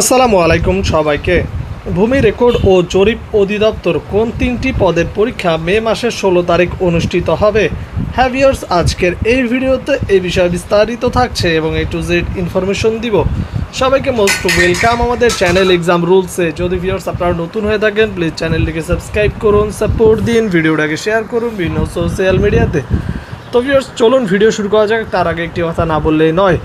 আসসালামু আলাইকুম সবাইকে। ভূমি রেকর্ড ও জরিপ অধিদপ্তর কোন তিনটি পদের পরীক্ষা মে মাসের ষোলো তারিখ অনুষ্ঠিত হবে? হ্যাভিয়ার্স আজকের এই ভিডিওতে এই বিষয়ে বিস্তারিত থাকছে এবং এ টু জেড ইনফরমেশন দিব। সবাইকে মোস্ট ওয়েলকাম আমাদের চ্যানেল এক্সাম রুলসে যদি ভিউয়ার্স আপনারা নতুন হয়ে থাকেন প্লিজ চ্যানেলটিকে সাবস্ক্রাইব করুন সাপোর্ট দিন, ভিডিওটাকে শেয়ার করুন বিভিন্ন সোশ্যাল মিডিয়াতে তো। ভিউয়ার্স চলুন ভিডিও শুরু করা যাক। তার আগে একটি কথা না বললেই নয়।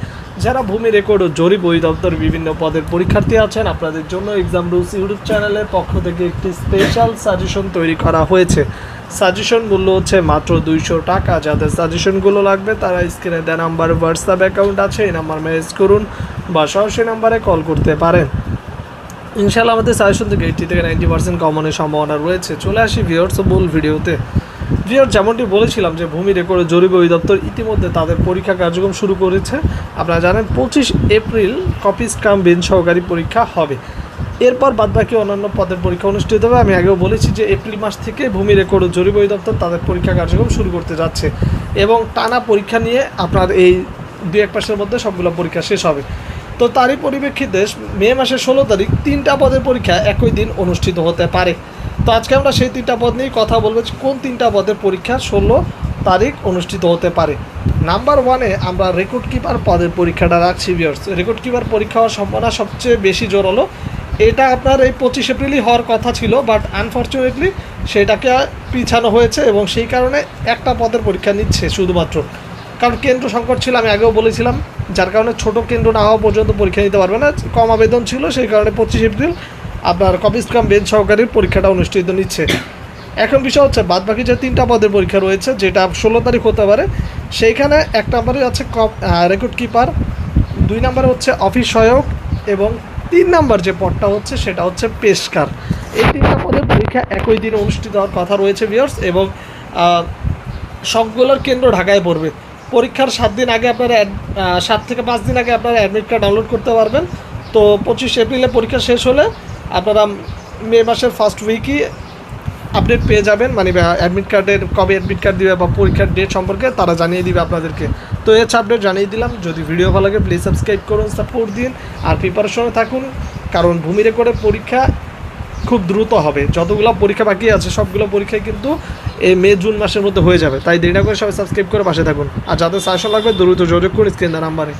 যারা ভূমি রেকর্ড ও জরিপ অধিদপ্তর বিভিন্ন পদের পরীক্ষার্থী আছেন, আপনাদের জন্য এক্সাম রুলস ইউটিউব চ্যানেলের পক্ষ থেকে একটি স্পেশাল সাজেশন তৈরি করা হয়েছে। সাজেশন মূল্য হচ্ছে মাত্র দুইশো টাকা। যাদের সাজেশনগুলো লাগবে, তারা স্ক্রিনে দেওয়া নাম্বার হোয়াটসঅ্যাপ অ্যাকাউন্ট আছে, এই নাম্বার মেসেজ করুন বা সরাসরি নাম্বারে কল করতে পারেন। ইনশাল্লাহ আমাদের সাজেশন থেকে এইটি থেকে নাইনটি পার্সেন্ট কমনের সম্ভাবনা রয়েছে। চলে আসি ভিওর্স মূল ভিডিওতে ভিওর যেমনটি বলেছিলাম যে ভূমি রেকর্ড জরিপ অধিদপ্তর ইতিমধ্যে তাদের পরীক্ষা কার্যক্রম শুরু করেছে। আপনারা জানেন পঁচিশ এপ্রিল কপিস কাম বেঞ্চ সহকারী পরীক্ষা হবে। এরপর বাদবাকি অন্যান্য পদের পরীক্ষা অনুষ্ঠিত হবে। আমি আগেও বলেছি যে এপ্রিল মাস থেকে ভূমি রেকর্ড ও জরিপ অধিদপ্তর তাদের পরীক্ষা কার্যক্রম শুরু করতে যাচ্ছে এবং টানা পরীক্ষা নিয়ে আপনার এই দু এক মাসের মধ্যে সবগুলো পরীক্ষা শেষ হবে। তো তারই পরিপ্রেক্ষিতে মে মাসের ষোলো তারিখ তিনটা পদের পরীক্ষা একই দিন অনুষ্ঠিত হতে পারে। তো আজকে আমরা সেই তিনটা পদ নিয়ে কথা বলব কোন তিনটা পদের পরীক্ষা ষোলো তারিখ অনুষ্ঠিত হতে পারে। নাম্বার ওয়ানে আমরা রেকর্ড কিপার পদের পরীক্ষাটা রাখছি বিয়ার্স রেকর্ড কিপার পরীক্ষা হওয়ার সম্ভাবনা সবচেয়ে বেশি জোর হলো। এটা আপনার এই পঁচিশ এপ্রিলই হওয়ার কথা ছিল বাট আনফর্চুনেটলি সেটাকে পিছানো হয়েছে এবং সেই কারণে একটা পদের পরীক্ষা নিচ্ছে শুধুমাত্র। কারণ কেন্দ্র সংকট ছিল, আমি আগেও বলেছিলাম, যার কারণে ছোট কেন্দ্র না হওয়া পর্যন্ত পরীক্ষা নিতে পারবে না। কম আবেদন ছিল, সেই কারণে পঁচিশ এপ্রিল আপনার কপিস কাম বেঞ্চ সহকারীর পরীক্ষাটা অনুষ্ঠিত নিচ্ছে। এখন বিষয় হচ্ছে বাদ বাকি যে তিনটা পদের পরীক্ষা রয়েছে, যেটা ষোলো তারিখ হতে পারে, সেইখানে এক নম্বরে আছে রেকর্ড কিপার দুই নম্বরে হচ্ছে অফিস সহায়ক, এবং তিন নাম্বার যে পদটা হচ্ছে, সেটা হচ্ছে পেশকার। এই তিনটা পদের পরীক্ষা একই দিনে অনুষ্ঠিত হওয়ার কথা রয়েছে বিয়ার্স এবং সবগুলোর কেন্দ্র ঢাকায় পড়বে। পরীক্ষার সাত দিন আগে আপনারা সাত থেকে পাঁচ দিন আগে আপনারা অ্যাডমিট কার্ড ডাউনলোড করতে পারবেন। তো পঁচিশ এপ্রিলে পরীক্ষা শেষ হলে আপনারা মে মাসের ফার্স্ট উইকই আপডেট পেয়ে যাবেন মানে অ্যাডমিট কার্ডের কবে অ্যাডমিট কার্ড দিবে বা পরীক্ষার ডেট সম্পর্কে তারা জানিয়ে দিবে আপনাদেরকে। তো এর আপডেট জানিয়ে দিলাম, যদি ভিডিও ভালো লাগে প্লিজ সাবস্ক্রাইব করুন সাপোর্ট দিন, আর প্রিপারেশনে থাকুন, কারণ ভূমি রেকর্ডের পরীক্ষা খুব দ্রুত হবে। যতগুলো পরীক্ষা বাকি আছে, সবগুলো পরীক্ষায় কিন্তু এই মে, জুন মাসের মধ্যে হয়ে যাবে। তাই দেরি না করে সবাই সাবস্ক্রাইব করে পাশে থাকুন। আর যাদের সাজেশন লাগবে, দ্রুত যোগাযোগ করে স্ক্রিন নাম্বারে